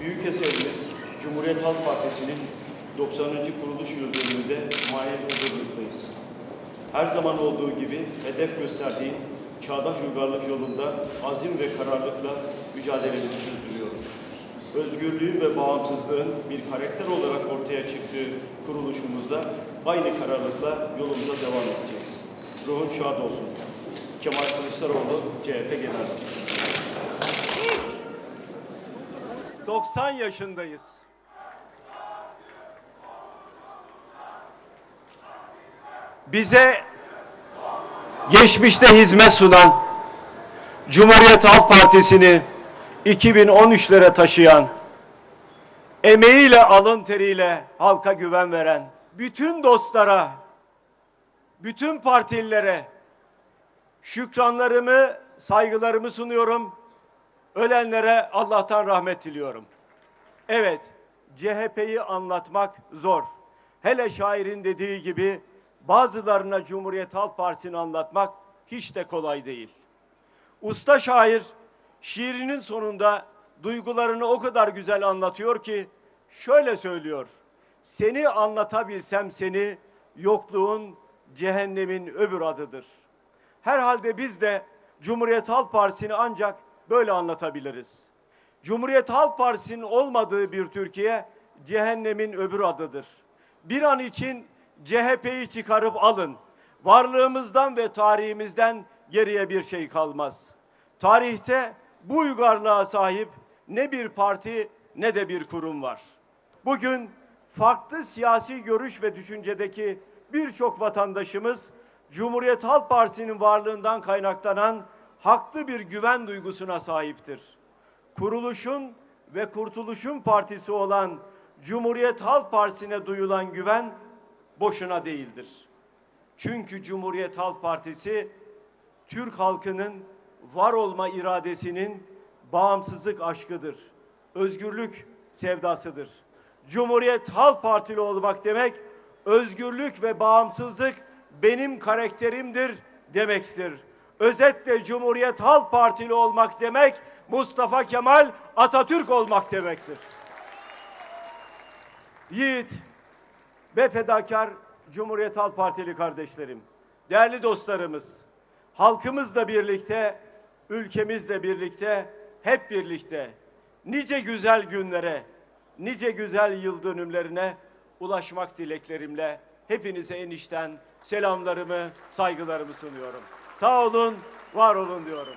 Büyük eserimiz Cumhuriyet Halk Partisi'nin 90. kuruluş yıl dönümünde mahiyet huzurluktayız. Her zaman olduğu gibi hedef gösterdiğin çağdaş uygarlık yolunda azim ve kararlılıkla mücadelemizi sürdürüyoruz. Özgürlüğün ve bağımsızlığın bir karakter olarak ortaya çıktığı kuruluşumuzda aynı kararlılıkla yolumuza devam edeceğiz. Ruhun şad olsun. Kemal Kılıçdaroğlu, CHP Genel Başkanı. 90 yaşındayız. Bize geçmişte hizmet sunan Cumhuriyet Halk Partisi'ni 2013'lere taşıyan, emeğiyle alın teriyle halka güven veren bütün dostlara, bütün partililere şükranlarımı, saygılarımı sunuyorum. Ölenlere Allah'tan rahmet diliyorum. Evet, CHP'yi anlatmak zor. Hele şairin dediği gibi bazılarına Cumhuriyet Halk Partisi'ni anlatmak hiç de kolay değil. Usta şair şiirinin sonunda duygularını o kadar güzel anlatıyor ki şöyle söylüyor. Seni anlatabilsem seni yokluğun cehennemin öbür adıdır. Herhalde biz de Cumhuriyet Halk Partisi'ni ancak böyle anlatabiliriz. Cumhuriyet Halk Partisi'nin olmadığı bir Türkiye cehennemin öbür adıdır. Bir an için CHP'yi çıkarıp alın. Varlığımızdan ve tarihimizden geriye bir şey kalmaz. Tarihte bu uygarlığa sahip ne bir parti ne de bir kurum var. Bugün farklı siyasi görüş ve düşüncedeki birçok vatandaşımız Cumhuriyet Halk Partisi'nin varlığından kaynaklanan haklı bir güven duygusuna sahiptir. Kuruluşun ve kurtuluşun partisi olan Cumhuriyet Halk Partisi'ne duyulan güven boşuna değildir. Çünkü Cumhuriyet Halk Partisi Türk halkının var olma iradesinin bağımsızlık aşkıdır. Özgürlük sevdasıdır. Cumhuriyet Halk Partili olmak demek özgürlük ve bağımsızlık benim karakterimdir demektir. Özetle Cumhuriyet Halk Partili olmak demek Mustafa Kemal Atatürk olmak demektir. Yiğit ve fedakar Cumhuriyet Halk Partili kardeşlerim, değerli dostlarımız, halkımızla birlikte, ülkemizle birlikte, hep birlikte nice güzel günlere, nice güzel yıl dönümlerine ulaşmak dileklerimle hepinize enişten selamlarımı, saygılarımı sunuyorum. Sağ olun, var olun diyorum.